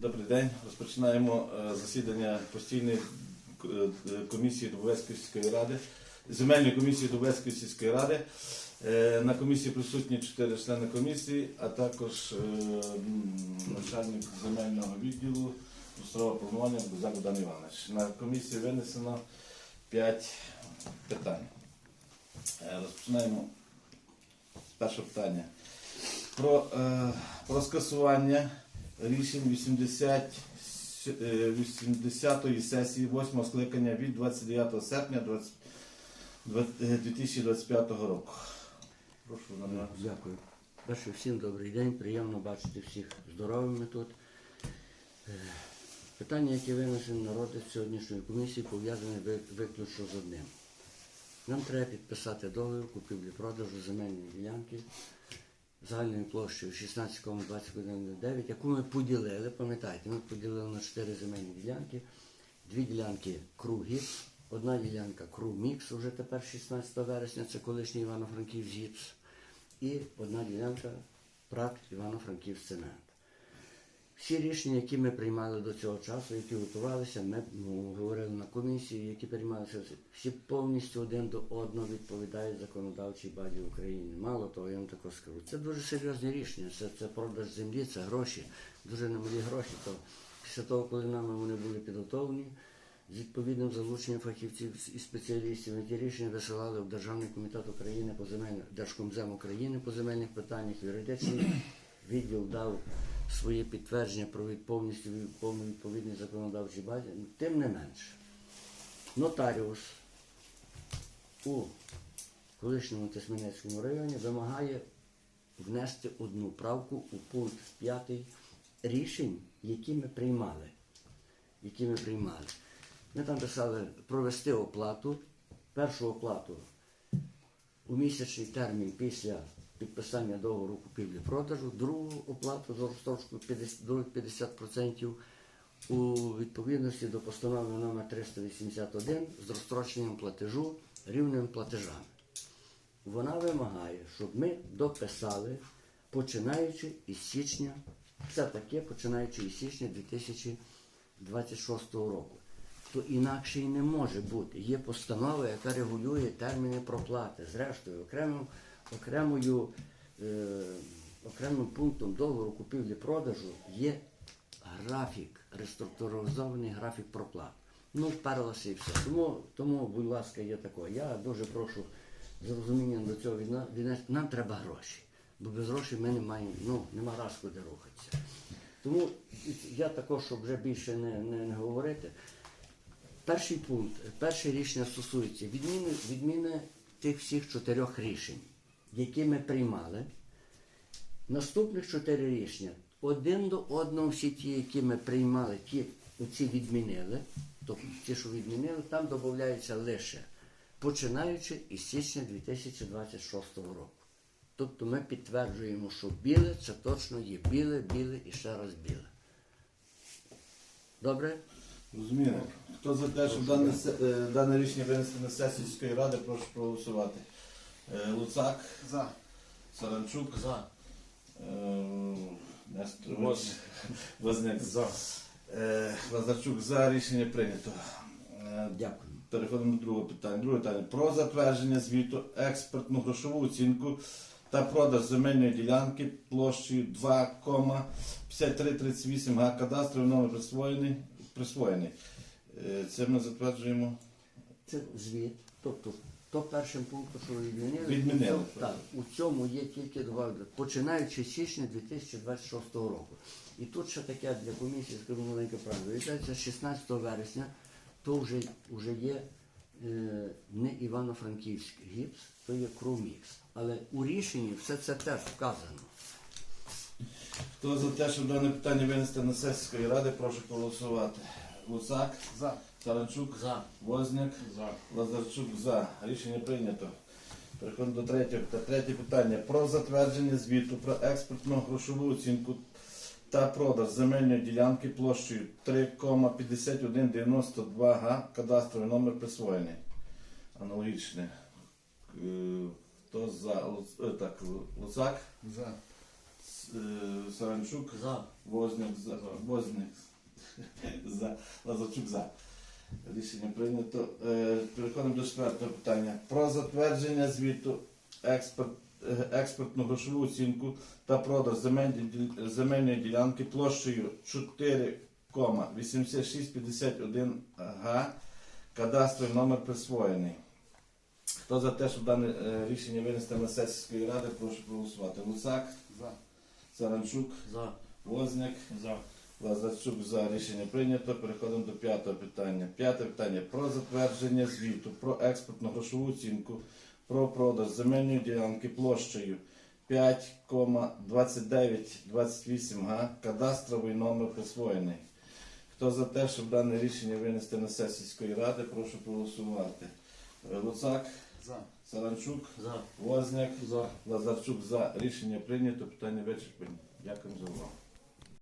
Добрий день. Розпочинаємо е, засідання постійної е, е, комісії Дубовецької ради, земельної комісії Дубовецької сільської ради. На комісії присутні чотири члени комісії, а також начальник земельного відділу Острова планування Бузак Богдан Іванович. На комісії винесено п'ять питань. Розпочинаємо з першого питання. Про, про скасування рішень 80, е, 80-ї сесії 8 скликання від 29 серпня 20, е, 2025 року. Прошу на Дякую. Перше, всім добрий день. Приємно бачити всіх здоровими тут. Е, Питання, яке винесено на розгляд сьогоднішньої комісії, пов'язане виключно з одним. Нам треба підписати договір купівлі-продажу земельної ділянки загальною площею 16,21,9, яку ми поділили, пам'ятаєте, ми поділили на 4 земельні ділянки, дві ділянки круги, одна ділянка Крумікс, уже тепер 16 вересня, це колишній Івано-Франківськ ГІПС, і одна ділянка ПРАК Івано-Франківськ Цемент. Всі рішення, які ми приймали до цього часу, які готувалися, ми ну, говорили на комісії, які приймалися, всі повністю один до одного відповідають законодавчій базі України. Мало того, я вам також скажу, це дуже серйозне рішення. Це, це продаж землі, це гроші, дуже немалі гроші. То після того, коли нами вони були підготовлені, з відповідним залученням фахівців і спеціалістів, ми ті рішення висилали в Державний комітет України по земельних Держкомзем України по земельних питаннях, юридичний відділ дав своє підтвердження про повністю повну відповідність законодавчій базі. Тим не менше, нотаріус у колишньому Тисменецькому районі вимагає внести одну правку у пункт 5 рішень, які ми приймали. Які ми приймали. Ми там писали провести оплату, першу оплату у місячний термін після підписання договору купівлі-продажу, другу оплату за розстрочку 50, до 50% у відповідності до постанови номер 381 з розстроченням платежу рівними платежами. Вона вимагає, щоб ми дописали, починаючи із січня, все таке починаючи із січня 2026 року. То інакше і не може бути. Є постанова, яка регулює терміни проплати. Зрештою, окремим, окремою, е, окремим пунктом договору купівлі-продажу є графік, реструктуризований графік проплат. Ну, вперлося і все. Тому, тому, будь ласка, є таке. Я дуже прошу з розумінням до цього віднести. Нам треба гроші. Бо без грошей ми не маємо, ну, нема раз куди рухатися. Тому я також, щоб вже більше не, не, не говорити. Перший пункт, перше рішення стосується відміни, відміни тих всіх чотирьох рішень, які ми приймали. Наступних чотири рішення один до одного всі ті, які ми приймали, ті оці відмінили, тобто ті, що відмінили, там додається лише починаючи із січня 2026 року. Тобто ми підтверджуємо, що біле це точно є біле, біле і ще раз біле. Добре? Розумію. Хто за те, щоб дане, се- е, дане рішення винести на сесію сільської ради, прошу проголосувати. Е, Луцак, За. Саранчук, За. Е, Несторович, Возняк. За. Е, Лазарчук за рішення прийнято. Е, Дякую. Переходимо до другого питання. Друге питання. Про затвердження звіту експертну грошову оцінку та продаж земельної ділянки площею 2,5338 га кадастровий номер присвоєний. присвоєний. Е, Це ми затверджуємо. Це звіт. Тобто, то першим пунктом, що відмінили, Відмінили. у цьому- так, у цьому є тільки два, починаючи з січня 2026 року. І тут ще таке для комісії, скажу маленьке правило. Виявляється, 16 вересня то вже, вже є е, не Івано-Франківськ гіпс, то є Крумікс. Але у рішенні все це теж вказано. Хто за те, щоб дане питання винести на сесію ради, прошу проголосувати. Луцак, За. Саранчук, За. Возняк, За. Лазарчук за. Рішення прийнято. Переходимо до третього. Та третє питання. Про затвердження звіту про експортну грошову оцінку та продаж земельної ділянки площею 3,5192 га. Кадастровий номер присвоєний. Аналогічне. Е, Хто за е, так, Луцак? За. е, Саранчук, За. Возняк за. Возняк за. Лазарчук за. Рішення прийнято. Е, Переходимо до четвертого питання. Про затвердження звіту експорт, е, експортну грошову оцінку та продаж земельної, ділянки площею 4,8651 га. Кадастровий номер присвоєний. Хто за те, щоб дане е, рішення винести на сесію сільської ради, прошу проголосувати. Луцак, За. Саранчук, За. Возняк, За. Лазарчук за рішення прийнято. Переходимо до п'ятого питання. П'яте питання про затвердження звіту про експортну грошову оцінку про продаж земельної ділянки площею 5,2928 га. Кадастровий номер присвоєний. Хто за те, щоб дане рішення винести на сесію сільської ради, прошу проголосувати. Луцак, За. Саранчук, За. Возняк, За. Лазарчук за рішення прийнято. Питання вичерпані. Дякую за увагу.